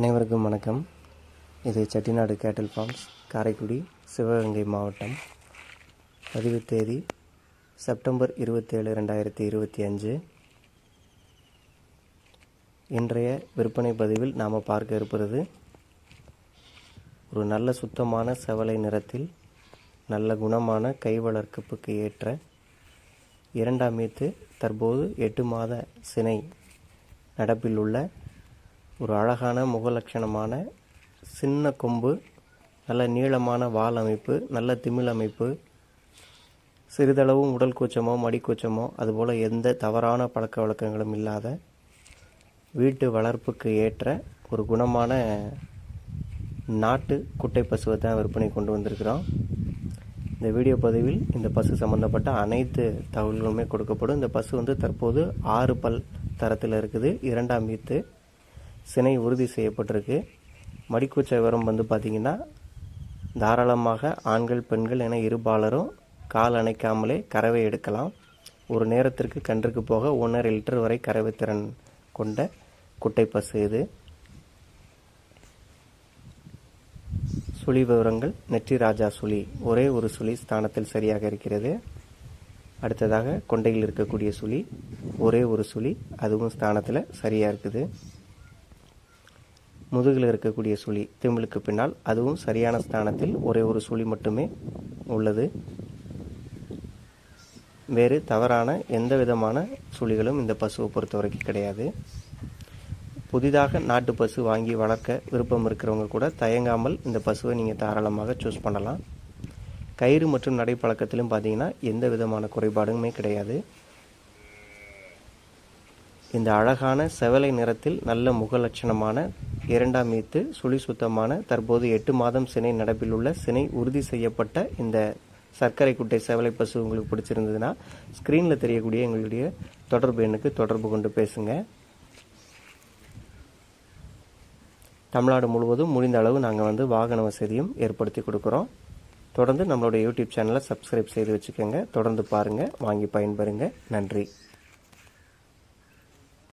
அனைவருக்கும் வணக்கம். இது செட்டிநாடு கேட்டல் ஃபார்ம்ஸ் காரைக்குடி சிவகங்கை மாவட்டம். பதிவு தேதி செப்டம்பர் இருபத்தேழு ரெண்டாயிரத்தி இருபத்தி அஞ்சு. இன்றைய விற்பனை பதிவில் நாம் பார்க்க இருப்பது ஒரு நல்ல சுத்தமான செவலை நிறத்தில் நல்ல குணமான கை வளர்ப்புக்கு ஏற்ற இரண்டாம் மீத்து தற்போது எட்டு மாத சினை நடப்பில் உள்ள ஒரு அழகான முகலட்சணமான சின்ன கொம்பு நல்ல நீளமான வால் அமைப்பு நல்ல திமிழ் அமைப்பு சிறிதளவும் உடல் கூச்சமோ மடிக்கூச்சமோ அதுபோல் எந்த தவறான பழக்க வழக்கங்களும் இல்லாத வீட்டு வளர்ப்புக்கு ஏற்ற ஒரு குணமான நாட்டு குட்டை பசுவை தான் விற்பனை கொண்டு வந்திருக்கிறோம். இந்த வீடியோ பதிவில் இந்த பசு சம்மந்தப்பட்ட அனைத்து தகவல்களுமே கொடுக்கப்படும். இந்த பசு வந்து தற்போது ஆறு பல் தரத்தில் இருக்குது. இரண்டாம் வீத்து சினை உறுதி செய்யப்பட்டிருக்கு. மடிக்கூச்சை விவரம் வந்து பார்த்திங்கன்னா தாராளமாக ஆண்கள் பெண்கள் என இருபாலரும் கால் அணைக்காமலே கறவை எடுக்கலாம். ஒரு நேரத்திற்கு கன்றுக்கு போக ஒன்றரை லிட்டர் வரை கறவை திறன் கொண்ட குட்டை பசு இது. சுழி விவரங்கள் நெற்றி ராஜா சுழி. ஒரே ஒரு சுழி ஸ்தானத்தில் சரியாக இருக்கிறது. அடுத்ததாக கொண்டையில் இருக்கக்கூடிய சுழி. ஒரே ஒரு சுழி அதுவும் ஸ்தானத்தில் சரியாக இருக்குது. முதுகில் இருக்கக்கூடிய சுழி திமிழுக்கு பின்னால் அதுவும் சரியான ஸ்தானத்தில் ஒரே ஒரு சுழி மட்டுமே உள்ளது. வேறு தவறான எந்த விதமான சுழிகளும் இந்த பசுவை பொறுத்த வரைக்கும் கிடையாது. புதிதாக நாட்டு பசு வாங்கி வளர்க்க விருப்பம் இருக்கிறவங்க கூட தயங்காமல் இந்த பசுவை நீங்கள் தாராளமாக சூஸ் பண்ணலாம். கயிறு மற்றும் நடைப்பழக்கத்திலும் பார்த்தீங்கன்னா எந்த விதமான குறைபாடுமே கிடையாது. இந்த அழகான செவலை நிறத்தில் நல்ல முகலட்சணமான இரண்டாம் மீத்து சுழி சுத்தமான தற்போது எட்டு மாதம் சினை நடப்பில் உள்ள சினை உறுதி செய்யப்பட்ட இந்த சர்க்கரை குட்டை செவலை பசு உங்களுக்கு பிடிச்சிருந்ததுன்னா ஸ்க்ரீனில் தெரியக்கூடிய எங்களுடைய தொடர்பு எண்ணுக்கு தொடர்பு கொண்டு பேசுங்க. தமிழ்நாடு முழுவதும் முடிந்த அளவு நாங்கள் வந்து வாகன வசதியும் ஏற்படுத்தி கொடுக்குறோம். தொடர்ந்து நம்மளுடைய யூடியூப் சேனலை சப்ஸ்கிரைப் செய்து வச்சுக்கோங்க. தொடர்ந்து பாருங்கள் வாங்கி பயன்பெறுங்க. நன்றி.